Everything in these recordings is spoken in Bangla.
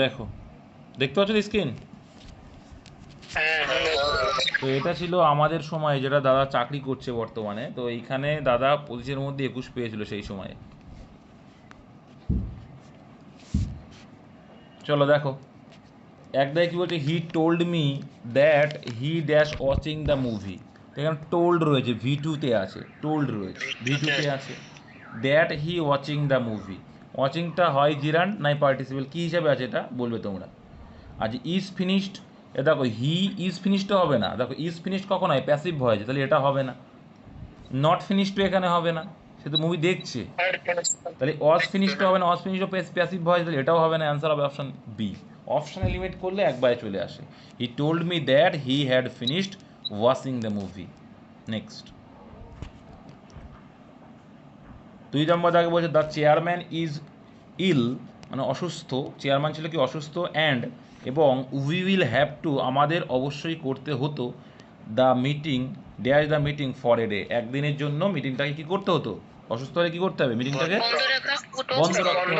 দেখো। দেখতে পাচ্ছ স্ক্রিন তো এটা ছিল আমাদের সময় যেটা দাদা চাকরি করছে বর্তমানে। তো এইখানে দাদা পঁচিশের মধ্যে একুশ পেয়েছিল সেই সময়ে। চলো দেখো। একদাই কি বলছে? He told me that he dash watching the movie এখানে টোল্ড রয়েছে ভি টুতে আছে টোল্ড রয়েছে ভি টুতে আছে। That he watching the movie ওয়াচিংটা হয় জিরান, নাই পার্টিসিপেল কী হিসাবে আছে এটা? বলবে তোমরা। আজ ইজ ফিনিশড এ দেখো হি ইজ ফিনিশড হবে না। দেখো ইজ ফিনিশড কখন হয়? প্যাসিভ ভয়েস তাহলে এটা হবে না। নট ফিনিশড এখানে হবে না। সে তো মুভি দেখছে। তাহলে ওয়াজ ফিনিশড হবে না ওয়াজ ফিনিশড প্যাসিভ ভয়েস তাহলে এটাও হবে না। অ্যান্সার হবে অপশন বি অপশন এলিমেট করলে একবারে চলে আসে। He told me that he had finished watching the movie next দুই নম্বর দাগে বলছে দ্য চেয়ারম্যান ইজ ইল মানে অসুস্থ চেয়ারম্যান ছিল কি অসুস্থ অ্যান্ড এবং উই উইল হ্যাভ টু আমাদের অবশ্যই করতে হতো the meeting dash the meeting for a day একদিনের জন্য মিটিংটাকে কি করতে হতো? অসুস্থ হলে কি করতে হবে মিটিংটাকে বন্ধ রাখতে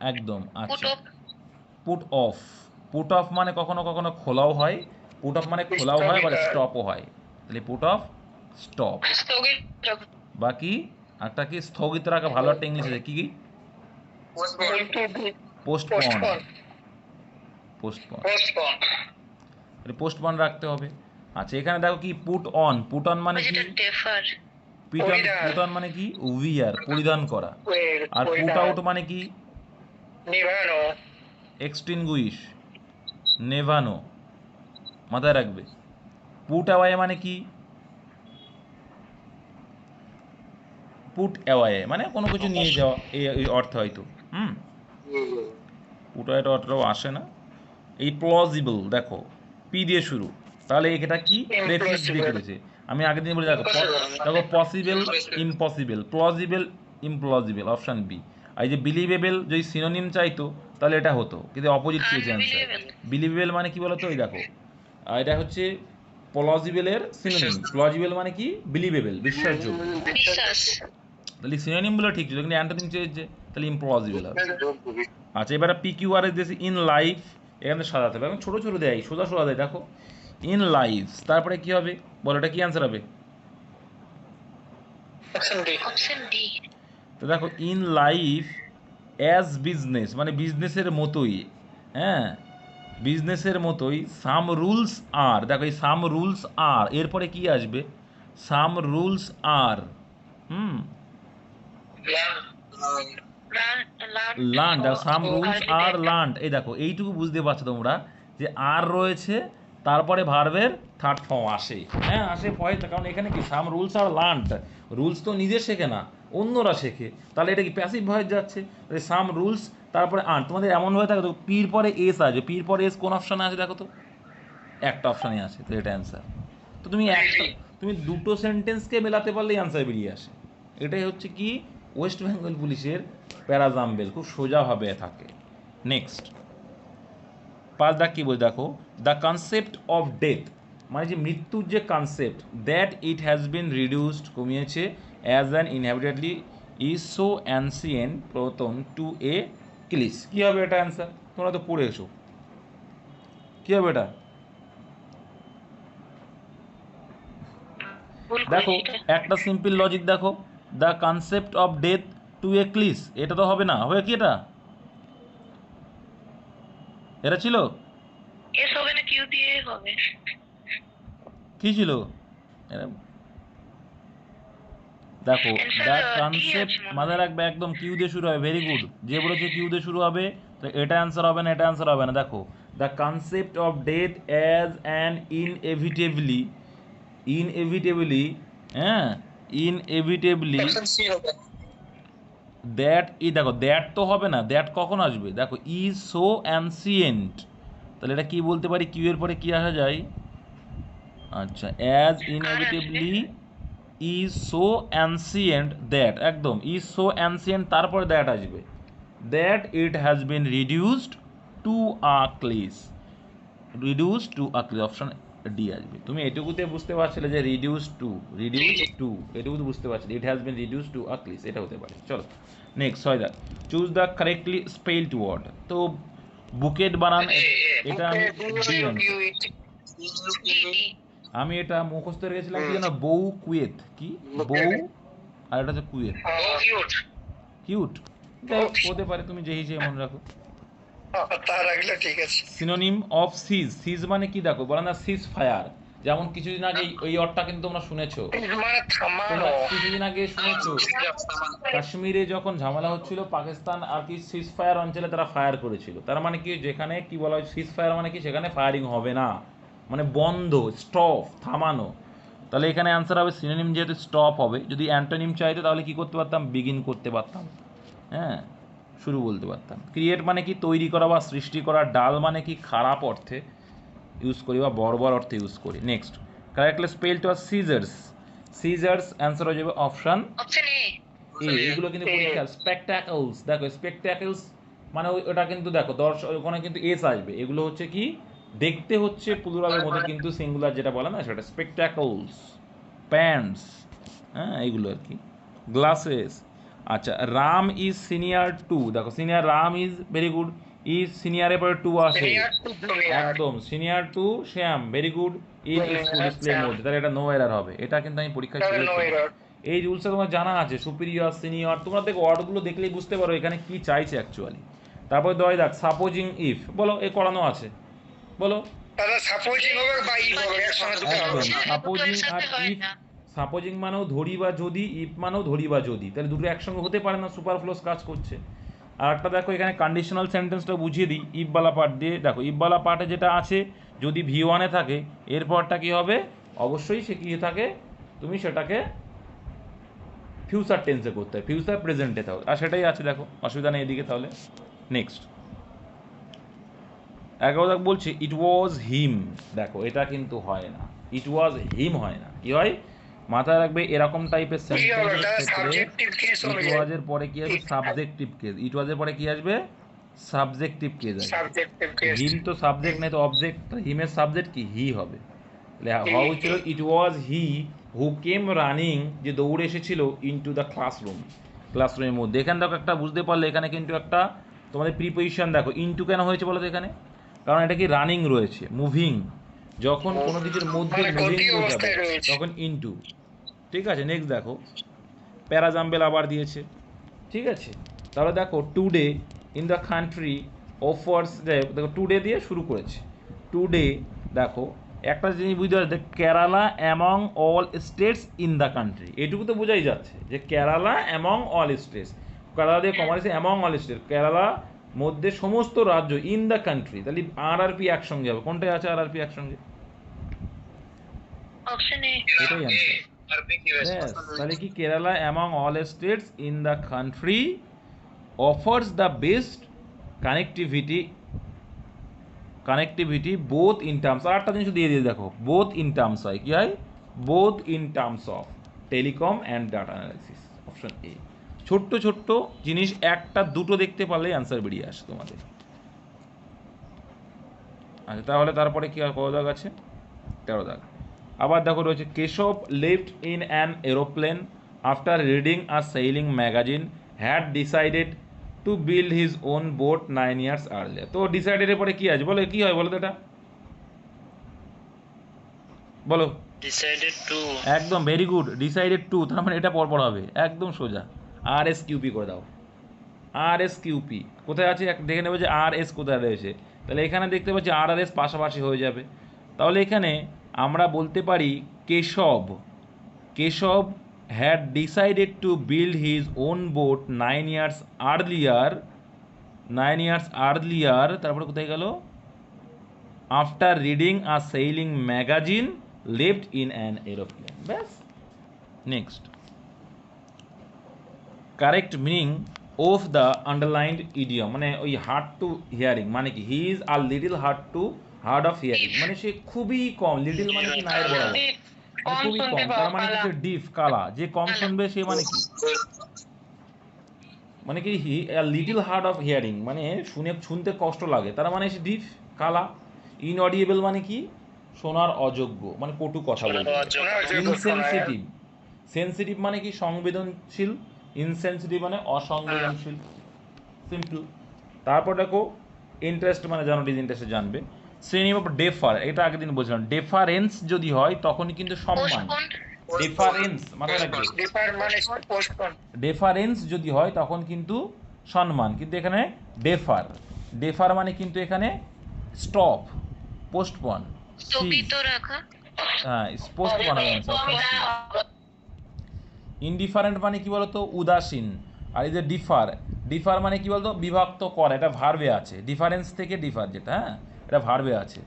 একদম। আচ্ছা। পুট অফ পুট অফ মানে কখনো কখনো খোলাও হয়। পুট অফ মানে খোলাও হয় বা স্টপও হয়। তাহলে পুট অফ স্টপ বাকি? একটা কি স্থগিত রাখা ভালো একটা ইংলিশ আছে। কি কি? পোস্টপন পোস্টপন পোস্টপন রাখতে হবে। আচ্ছা এখানে দেখো কি পুট অন পুট অন মানে কি? যেটা পুট অন পুট অন মানে কি? উইয়ার পরিধান করা। আর পুট আউট মানে কি? নিভানো। এক্সটিনগুইশ নেভানো। মাথায় রাখবে। পুট অ্যাওয়াই মানে কি? পুট অ্যাওয়াই মানে কোনো কিছু নিয়ে যাওয়া এই এই অর্থে হয়তো। হুম? পুট অ্যাওয়াই অর্থটাও আসে না। এই প্লজিবল দেখো পি দিয়ে শুরু। তাহলে এটা কি? প্রেফিক্স দিয়ে করেছে আমি আগের দিন বলে দেখো দেখো possible impossible plausible implausible option B আর এই যে বিলিভেবল যদি সিনোনিম চাইতো তাহলে এটা হতো। কিন্তু অপোজিট পেয়েছে অ্যান্সার. বিলিভেবল মানে কি বলতো? এই দেখো। আর এটা হচ্ছে প্লজিবলের সিনোনিম প্লজিবল মানে কি? বিলিভেবল বিশ্বাসযোগ্য। বিশ্বাস। তাহলে সিনোনিম বলে ঠিক ছিল কিন্তু অ্যান্টোনিম চেয়েছে তাহলে ইমপ্লজিবল হবে। আচ্ছা এবারে পি কিউ আর এস দিয়েছে ইন লাইফ এখানে সাজাতে হবে। এখন ছোটো ছোটো দেয় সোজা সোজা দেয় দেখো। ইন লাইফ তারপরে কি হবে? বলো এটা কি অ্যান্সার হবে? অপশন ডি অপশন ডি তো দেখো ইন লাইফ অ্যাজ বিজনেস মানে বিজনেসের মতোই হ্যাঁ? বিজনেসের মতোই সাম রুলস আর দেখো এই সাম রুলস আর এরপরে কি আসবে? Some rules are hmm? Learned some rules are learned এই দেখো এইটুকু বুঝতে পারছ তোমরা যে আর রয়েছে তারপরে ভার্বের থার্ড ফর্ম আসে। হ্যাঁ আসে ভয় কারণ এখানে কি? Some rules are learned rules তো নিজে শেখে না অন্যরা শেখে। তাহলে এটা কি প্যাসিভ ভয়েস যাচ্ছে? সাম রুলস তারপরে আন। তোমাদের এমন হয়ে থাকে তো পির পরে এস আছে। পির পরে এস কোন অপশানে আছে দেখো তো? একটা অপশানে আছে তো এটা অ্যান্সার তো তুমি একটা তুমি দুটো সেন্টেন্সকে মেলাতে পারলেই অ্যান্সার বেরিয়ে আসে। এটাই হচ্ছে কি? ওয়েস্ট বেঙ্গল পুলিশের প্যারাজাম্বেল খুব সোজাভাবে থাকে। নেক্সট পাঁচ দাগ কি বই দেখো? দ্য কনসেপ্ট অফ ডেথ মানে যে মৃত্যুর যে concept that it has been reduced কমিয়েছে as an inevitably is so ancient প্রতন to a cliche কী হবে এটা অ্যান্সার তোমরা তো পড়েছো কী হবে এটা? দেখো একটা সিম্পল লজিক দেখো। The concept of death to a cliche এটা তো হবে না হবে কি এটা? এটা ছিল? এস হবে না কিউ দিয়ে হবে। কি ছিল? দেখো দ্য কনসেপ্ট। মাথায় রাখবে একদম কিউ দিয়ে শুরু হবে ভেরি গুড যে বলেছে কিউ দিয়ে শুরু হবে তো এটা অ্যান্সার হবে না এটা অ্যান্সার হবে না। দেখো the concept of death as an inevitably inevitably হ্যাঁ? ইনএভিটেবলি দ্যাট ই দেখো দ্যাট তো হবে না দ্যাট কখন আসবে? দেখো ইজ সো অ্যানসিয়েন্ট তাহলে এটা কি বলতে পারি? কিউ এর পরে কি আসা যায়? আচ্ছা as inevitably is so ancient that একদম ইজ সো অ্যানসিয়েন্ট তারপরে দ্যাট আসবে। That it has been reduced to a cliche reduce to a cliche option D আসবে। তুমি এটুকুতে বুঝতে পারছিলে যে রিডিউস টু রিডিউস টু এটুকু তো বুঝতে পারছিলে। It has been reduce to a cliche এটা হতে পারে। চলো নেক্সট ছয় দেখ choose the correctly spelled word তো বুকেট বানান এটা আমি আমি এটা মুখস্থ রেখেছিলাম কি জানো বউ কুয়েত। কি? বউ আর এটা হচ্ছে কুয়েত। কিউট হতে পারে তুমি যে হিসেবে মনে রাখো। তা রাখলে ঠিক আছে। সিনোনিম অফ সিজ সিজ মানে কি দেখো বলে না সিজ ফায়ার যেমন কিছুদিন আগে এই- এই অর্থটা কিন্তু তোমরা শুনেছো। মানে তোমরা কিছুদিন আগে শুনেছো কাশ্মীরে যখন ঝামেলা হচ্ছিল পাকিস্তান আর কি সিজ ফায়ার অঞ্চলে তারা ফায়ার করেছিল। তার মানে কি যেখানে কি বলা হয় সিজ ফায়ার মানে কি সেখানে ফায়ারিং হবে না। মানে বন্ধ স্টপ থামানো। তাহলে এখানে অ্যান্সার হবে সিনোনিম যেহেতু স্টপ হবে। যদি অ্যান্টোনিম চাইতো তাহলে কি করতে পারতাম? বিগিন করতে পারতাম। হ্যাঁ? শুরু বলতে পারতাম। ক্রিয়েট মানে কি তৈরি করা বা সৃষ্টি করা ডাল মানে কি খারাপ অর্থে ইউজ করি বা বর্বর অর্থে ইউজ করি। নেক্সট কারেক্টলি স্পেল টু আর সিজার্স সিজার্স অ্যান্সার হয়ে যাবে অপশন এ এগুলো কিন্তু পরীক্ষা স্পেকটাকলস দেখো স্পেকটাকলস মানে ওটা কিন্তু দেখো দর্শক ওখানে কিন্তু এস আসবে। এগুলো হচ্ছে কি? দেখতে হচ্ছে প্লুরালের মধ্যে কিন্তু সিঙ্গুলার যেটা বলে না সেটা স্পেকটাকলস প্যান্টস হ্যাঁ এইগুলো আর কি। গ্লাসেস আচ্ছা রাম ইজ সিনিয়র টু দেখো senior Ram is very good is সিনিয়রের পরে টু আসে। একদম senior to Shyam very good in school display mode তাহলে এটা নো এরার হবে। এটা কিন্তু আমি পরীক্ষায় ছিল এই রুলসটা তোমার জানা আছে সুপিরিয়র সিনিয়র তোমরা দেখো ওয়ার্ডগুলো দেখলেই বুঝতে পারো এখানে কি চাইছে অ্যাকচুয়ালি তারপর দয় দেখ সাপোজিং ইফ বলো এ করানো আছে। বলো। সাপোজিং হবে বা ই হবে একসঙ্গে দুটো হবে। Supposing R if. সাপোজিং মানেও ধরি বা যদি ইফ মানেও ধরি বা যদি, তাহলে দুটো একসঙ্গে হতে পারে না, সুপারফ্লোস কাজ করছে। আর একটা দেখো, এখানে কন্ডিশনাল সেন্টেন্সটা বুঝিয়ে দিই ইফবালা পার্ট দিয়ে। দেখো ইফবালা পার্টে যেটা আছে, যদি ভি ওয়ানে থাকে, এরপরটা কি হবে? অবশ্যই সে কি থাকে? তুমি সেটাকে ফিউচার টেন্সে করতে হয় ফিউচার প্রেজেন্টে তাহলে। আর সেটাই আছে, দেখো, অসুবিধা নেই এদিকে তাহলে। নেক্সট এগারো দেখ, বলছি ইট ওয়াজ হিম দেখো, এটা কিন্তু হয় না। ইট ওয়াজ হিম হয় না। কি হয়? মাথায় রাখবে এরকম টাইপের ক্ষেত্রে ইট পরে কি আসবে? সাবজেক্টিভ কেস ইট ওয়াজের পরে কি আসবে? সাবজেক্টিভ কেস আসবে। হিম তো সাবজেক্ট নেই তো অবজেক্ট হিমের সাবজেক্ট কি? হি হবে। হওয়া উচিত ইট ওয়াজ হি হু কেম রানিং যে দৌড়ে এসেছিল ইনটু দ্য ক্লাসরুম ক্লাসরুমের মধ্যে। এখানে দেখো একটা বুঝতে পারলে এখানে কিন্তু একটা তোমাদের প্রিপোজিশন দেখো। ইনটু কেন হয়েছে বলো তো এখানে? কারণ এটা কি রানিং রয়েছে। মুভিং যখন কোনো কিছুর মধ্যে মানে মুভিং বোঝাবে তখন ইনটু ঠিক আছে নেক্সট দেখো। প্যারাজাম্বেল আবার দিয়েছে। ঠিক আছে? তাহলে দেখো today in the country offers দেখো টুডে দিয়ে শুরু করেছে। টুডে দেখো একটা জিনিস বুঝতে পারছে Kerala among all states in the country এটুকু তো বোঝাই যাচ্ছে যে Kerala among all states Kerala দিয়ে commerce among all state Kerala মধ্যে সমস্ত রাজ্য ইন দ্য কান্ট্রি তাহলে আর আর পি একসঙ্গে হবে। কোনটায় আছে আর আর পি একসঙ্গে? এটাই তাহলে কি Kerala among all states in the country offers the best connectivity connectivity both in terms আর একটা জিনিস দিয়ে দিয়ে দেখো বোথ ইন টার্মস হয়। কি হয়? Both in terms of telecom and data analysis option A ছোট্ট ছোট্ট জিনিস একটা দুটো দেখতে পারলেই অ্যান্সার বেরিয়ে আসে তোমাদের। আচ্ছা তাহলে তারপরে কি আর কত দাগ আছে? তেরো দাগ। আবার দেখো রয়েছে Keshav lived in an aeroplane after reading a sailing magazine had decided to build his own boat nine years earlier তো ডিসাইডেডের পরে কি আছে? বলো কি হয় বলো তো এটা? বলো। ডিসাইডেড টু একদম ভেরি গুড ডিসাইডেড টু তার মানে এটা পরপর হবে। একদম সোজা। আর এস কিউপি করে দাও। আর এস কিউপি কোথায় আছে? দেখে নেবে যে আর এস কোথায় রয়েছে। তাহলে এখানে দেখতে পাচ্ছি আর আর এস পাশাপাশি হয়ে যাবে। তাহলে এখানে আমরা বলতে পারি Keshav. Keshav had decided to build his own boat nine years earlier nine years earlier তারপরে কোথায় গেল? After reading a sailing magazine lived in an aeroplane ব্যাস। Next correct meaning of the underlined idiom মানে ওই হার্ড টু হিয়ারিং মানে কি he is are little hard to hard of hearing মানে সে খুবই কম লিটিল মানে কি নায়ের বরাবর মানে খুবই কম তার মানে কি ডিফ কালা যে কম শুনবে সে মানে কি মানে কি he little hard of hearing মানে শুনে শুনতে কষ্ট লাগে তার মানে সে ডিফ কালা ইনঅডিয়েবল মানে কি শোনার অযোগ্য মানে কটু কথা বলবে ইনসেনসিটিভ সেনসিটিভ মানে কি সংবেদনশীল ইনসেনসিটিভ মানে অসংবেদনশীল। সিম্পল তারপর দেখো ইন্টারেস্ট মানে জানো ডিসইন্টারেস্টে জানবে। শ্রেণি বা ডেফার এটা আগের দিন বলছিলাম। ডেফারেন্স যদি হয় তখন কিন্তু সম্মান। ডেফারেন্স মাথায় রাখবে। ডিপার মানে পোস্টপোন ডেফারেন্স যদি হয় তখন কিন্তু সম্মান। কিন্তু এখানে ডেফার ডেফার মানে কিন্তু এখানে স্টপ পোস্টপন স্থগিত রাখা। হ্যাঁ পোস্টপন হবে ইনডিফারেন্ট মানে কি বলতো? উদাসীন। আর এই যে ডিফার ডিফার মানে কি বলতো? বিভক্ত করা। এটা ভার্বে আছে। ডিফারেন্স থেকে ডিফার যেটা হ্যাঁ? এটা ভার্বে আছে।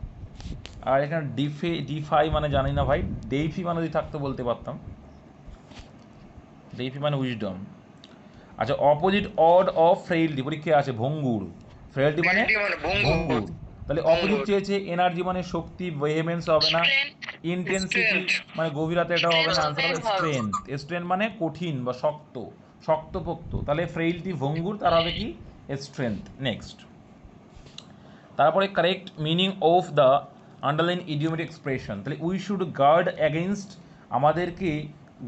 আর এখানে ডিফে ডিফাই মানে জানি না ভাই। ডেইফি মানে যদি থাকতো বলতে পারতাম। ডেইফি মানে উইজডম আচ্ছা অপোজিট অড অফ ফ্রেইলটি পরীক্ষায় আছে ভঙ্গুর। ফ্রেইলটি মানে মানে ভঙ্গুর। তাহলে অপোজিট চেয়েছে এনার্জি মানে শক্তি ভেহেমেন্স হবে না. ইন্টেন্সিটি মানে গভীরতা এটা হবে না। আনসার হবে। স্ট্রেংথ স্ট্রেংথ মানে কঠিন বা শক্ত শক্তপোক্ত। তাহলে ফ্রেইলটি ভঙ্গুর তার হবে কি? স্ট্রেংথ নেক্সট তারপরে correct meaning of the underline idiomatic expression তাহলে উই শুড গার্ড অ্যাগেনস্ট আমাদেরকে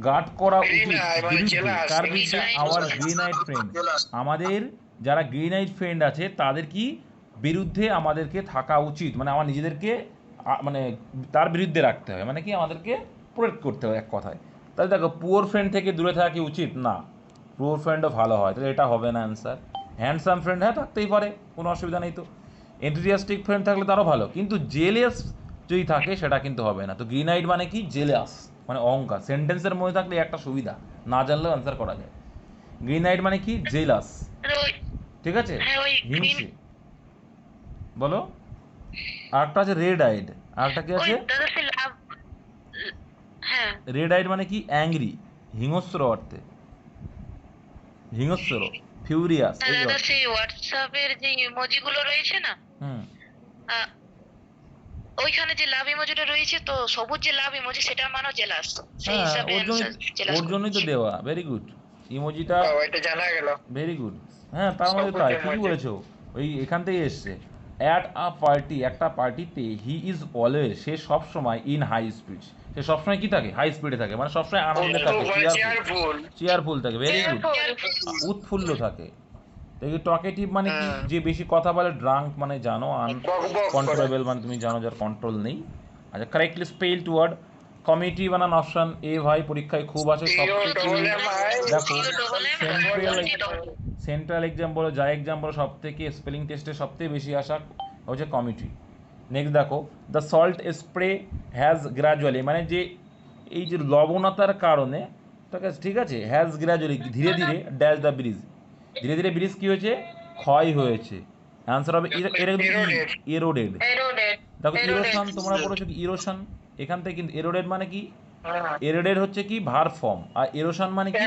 গার্ড করা উচিত মানে বিরুদ্ধে। jealous, কার বিরুদ্ধে? আওয়ার গ্রিন আইড ফ্রেন্ড আমাদের যারা গ্রিন আইড ফ্রেন্ড আছে তাদের কি? বিরুদ্ধে আমাদেরকে থাকা উচিত। মানে আমার নিজেদেরকে মানে তার বিরুদ্ধে রাখতে হয়। মানে কি আমাদেরকে প্রোটেক্ট করতে হয় এক কথায়। তাহলে দেখো পুয়ার ফ্রেন্ড থেকে দূরে থাকা কি উচিত? না। পুয়ার ফ্রেন্ডও ভালো হয়। তাহলে এটা হবে না অ্যান্সার হ্যান্ডসাম ফ্রেন্ড হ্যাঁ থাকতেই পারে। কোনো অসুবিধা নেই তো। এন্থুজিয়াস্টিক ফ্রেন্ড থাকলে তারও ভালো। কিন্তু জেলিয়াস যদি থাকে সেটা কিন্তু হবে না। তো গ্রিন আইড মানে কি? জেলিয়াস মানে অহংকার। সেন্টেন্সের মধ্যে থাকলে একটা সুবিধা। না জানলেও অ্যান্সার করা যায়। গ্রিন আইড মানে কি? জেলাস ঠিক আছে? হ্যাঁ, হিংসে। বলো। আরেকটা আছে রেড আইড আরেকটা কি আছে? হ্যাঁ। রেড আইড মানে কি? অ্যাংরি হিংস্র অর্থে। হিংস্র ফিউরিয়াস হ্যাঁ, এই দাদা সেই হোয়াটসঅ্যাপের যে ইমোজিগুলো রয়েছে না? হুম। ওইখানে যে লাভ ইমোজিটা রয়েছে তো সবুজ যে লাভ ইমোজি সেটা মানো জেলাস সেই হ্যাঁ হিসাবে ওর জন্য ওর জন্যই তো দেওয়া। ভেরি গুড ইমোজিটা ও, এটা জানা গেল। ভেরি গুড হ্যাঁ তার মধ্যে সবুজ তাই। ঠিকই বলেছ। ওই এখান থেকে এসছে। অ্যাট আ পার্টি একটা পার্টিতে হি ইজ অলওয়েজ সে সব সময় ইন হাই স্পিড সে সবসময় কি থাকে? হাই স্পিডে থাকে। মানে সবসময় আনন্দে থাকে চেয়ারফুল চেয়ারফুল থাকে ভেরি গুড উৎফুল্ল থাকে। দেখি টকেটিভ মানে কি? হ্যাঁ। যে বেশি কথা বলে ড্রাঙ্ক মানে জানো আন। কন্ট্রোলেবল মানে তুমি জানো যার কন্ট্রোল নেই। আচ্ছা কারেক্টলি স্পেলড ওয়ার্ড কমিটি বানান অপশন এ ভাই পরীক্ষায় খুব আছে সব I দেখো সেন্ট্রাল এক্সাম বলো যা এক্সাম বলো সব থেকে স্পেলিং টেস্টে সব থেকে বেশি আসা হচ্ছে কমিটি নেক্সট দেখো the salt spray has gradually মানে যে এই যে লবণতার কারণে ঠিক আছে হ্যাজ গ্র্যাজুয়ালি ধীরে ধীরে ড্যাশ দ্য ব্রিজ ধীরে ধীরে ব্রিজ কী হয়েছে? ক্ষয় হয়েছে। অ্যান্সার হবে এরোডেড দেখো। ইরোশন তোমরা পড়েছো কি? ইরোশন এখান থেকে কিন্তু এরোডেড মানে কি? হ্যাঁ। এরোডেড হচ্ছে কি? ভার ফর্ম আর এরোশন মানে কি?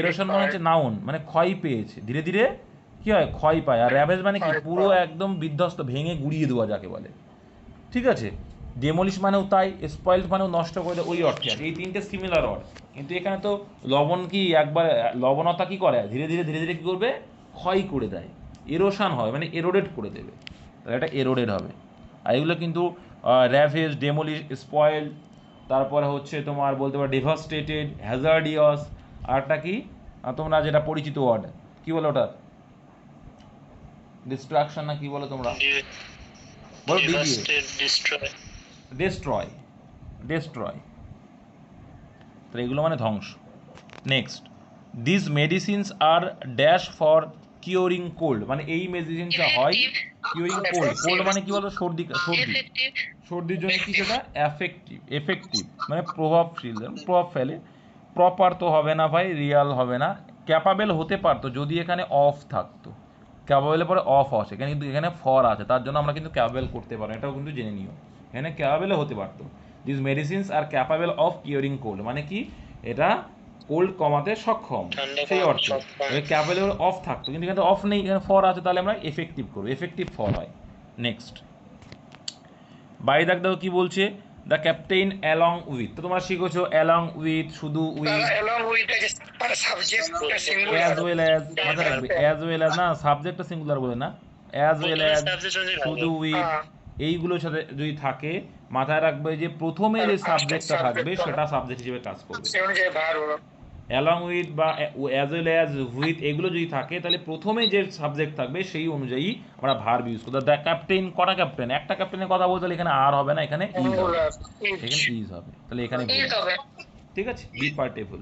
এরোশন মানে হচ্ছে নাউন মানে ক্ষয় পেয়েছে। ধীরে ধীরে কি হয়? ক্ষয় পায়। আর র্যাভেজ মানে কি? পুরো একদম বিধ্বস্ত ভেঙে গুড়িয়ে দেওয়া যাকে বলে। ঠিক আছে? ডেমলিশ মানেও তাই স্পয়েলড মানেও নষ্ট করে দেয় ওই অর্থে আছে। এই তিনটে সিমিলার অর্থ। কিন্তু এখানে তো লবণ কি একবার লবণতা কি করে? ধীরে ধীরে ধীরে ধীরে কি করবে? ক্ষয় করে দেয়। এরোশন হয় মানে এরোডেড করে দেবে। তাহলে এটা এরোডেড হবে। আর এগুলো কিন্তু র্যাভেজ ডেমলিশ স্পয়েল তারপরে হচ্ছে তোমার বলতে পারো ডেভাস্টেটেড হ্যাজার্ডিয়াস আরটা কি? তোমরা যেটা পরিচিত ওয়ার্ড কি বলো ওটার? ডিস্ট্রাকশন না কি বলো তোমরা? বলো. ডেস্ট্রয় ডেস্ট্রয় তো এগুলো মানে ধ্বংস। Next this medicines are dash for curing cold মানে এই মেডিসিনটা হয় কিওরিং কোল্ড কোল্ড মানে কি বলতো? সর্দি সর্দি। সর্দির জন্য কি সেটা? এফেক্টিভ এফেক্টিভ মানে প্রভাবশীল প্রভাব ফেলে। প্রপার তো হবে না ভাই রিয়াল হবে না। ক্যাপাবেল হতে পারতো যদি এখানে অফ থাকতো। ক্যাপাবেলের পরে অফ আছে এখানে কিন্তু এখানে ফর আছে তার জন্য আমরা কিন্তু ক্যাপাবেল করতে পারি এটাও কিন্তু জেনে নিও। এখানে ক্যাপাবেলও হতে পারতো। This medicines are capable of curing cold মানে কি? এটা কোল্ড কমাতে সক্ষম। সেই অর্থে। ক্যাপাবেল অফ থাকতো কিন্তু এখানে অফ নেই এখানে ফর আছে তাহলে আমরা এফেক্টিভ করব। এফেক্টিভ ফর হয়। নেক্সট বাই দাগ দেখো কি বলছে? দ্য ক্যাপ্টেন অ্যালং উইথ তো তোমরা শিখেছো অ্যালং উইথ শুধু উইথ অ্যাজ ওয়েল অ্যাজ মাথায় রাখবে অ্যাজ ওয়েল অ্যাজ না সাবজেক্টটা সিঙ্গুলার বলে না। অ্যাজ ওয়েল অ্যাজ শুধু উইথ এইগুলোর সাথে যদি থাকে মাথায় রাখবে যে প্রথমে যে সাবজেক্টটা থাকবে সেটা সাবজেক্ট হিসেবে কাজ করবে। ভার হলো। অ্যালং উইথ বা অ্যাজ ওয়েল অ্যাজ উইথ এগুলো যদি থাকে তাহলে প্রথমে যে সাবজেক্ট থাকবে সেই অনুযায়ী আমরা ভার্ব ইউজ করব। দ্য ক্যাপ্টেন কটা ক্যাপ্টেন একটা ক্যাপ্টেনের কথা বলতে এখানে আর হবে না এখানে ইজ হবে। এখানে ইজ হবে। তাহলে এখানে ঠিক আছে? বি পার্টেবল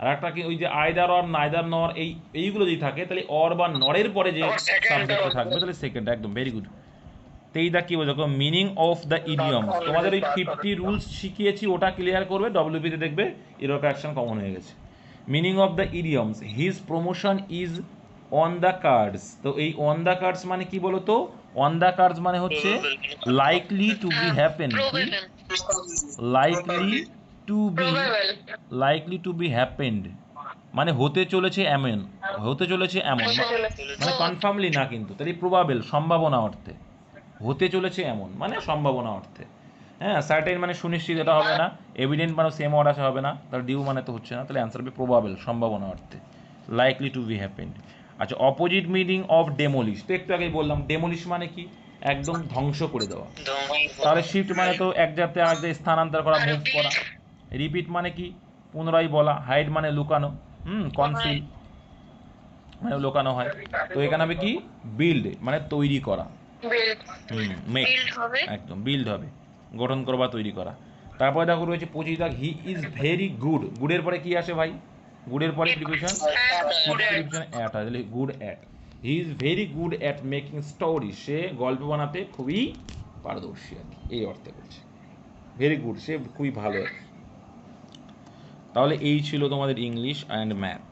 আর একটা কি ওই যে আইদার অর নাইদার নর এই এইগুলো যদি থাকে তাহলে অর বা নরের পরে যে আবার second সাবজেক্ট থাকবে তাহলে সেকেন্ড একদম ভেরি গুড তেই দা কি বোঝো মিনিং অফ দ্য ইডিয়ম তোমাদের ওই ফিফটি রুলস শিখিয়েছি ওটা ক্লিয়ার করবে ডব্লিউপিতে দেখবে এরকম অ্যাকশন কমন হয়ে গেছে। Meaning of the idioms his promotion is on the cards তো এই অন দ্য কার্ডস মানে কি বলো তো অন দ্য কার্ডস মানে হচ্ছে likely to be happen likely to be likely to be happened মানে হতে চলেছে এমন হতে চলেছে এমন। মানে কনফার্মলি না কিন্তু তাহলে প্রবাবেল সম্ভাবনা অর্থে। হতে চলেছে এমন মানে সম্ভাবনা অর্থে। হ্যাঁ সার্টেন মানে সুনিশ্চিত এটা হবে না এভিডেন্ট মানে সেম ওয়ার্ড আসা হবে না তাহলে ডিউ মানে তো হচ্ছে না, তাহলে অ্যান্সার হবে প্রবাবেল সম্ভাবনা অর্থে লাইকলি টু বি হ্যাপেন্ড আচ্ছা অপোজিট মিনিং অফ ডেমোলিশ তো একটু আগেই বললাম ডেমোলিশ মানে কি? একদম ধ্বংস করে দেওয়া। তাহলে শিফট মানে তো এক জায়গাতে আর জায়গায় স্থানান্তর করা মুভ করা। রিপিট মানে কি? পুনরায় বলা হাইড মানে লুকানো, হুম কনসিল মানে লুকানো হয়। তো এখানে হবে কি? বিল্ড মানে তৈরি করা। মেক বিল্ড হবে। একদম বিল্ড হবে। গঠন করা বা তৈরি করা। তারপরে দেখো রয়েছে পঁচিশ দাগ। হি ইজ ভেরি গুড গুডের পরে কি আসে ভাই? গুডের পরে প্রিপারেশন প্রিপারেশন অ্যাট তাহলে good at he is very good at making story সে গল্প বানাতে খুবই পারদর্শী আর এই অর্থে বলছে। ভেরি গুড সে খুবই ভালো তাহলে এই ছিল তোমাদের ইংলিশ অ্যান্ড ম্যাথ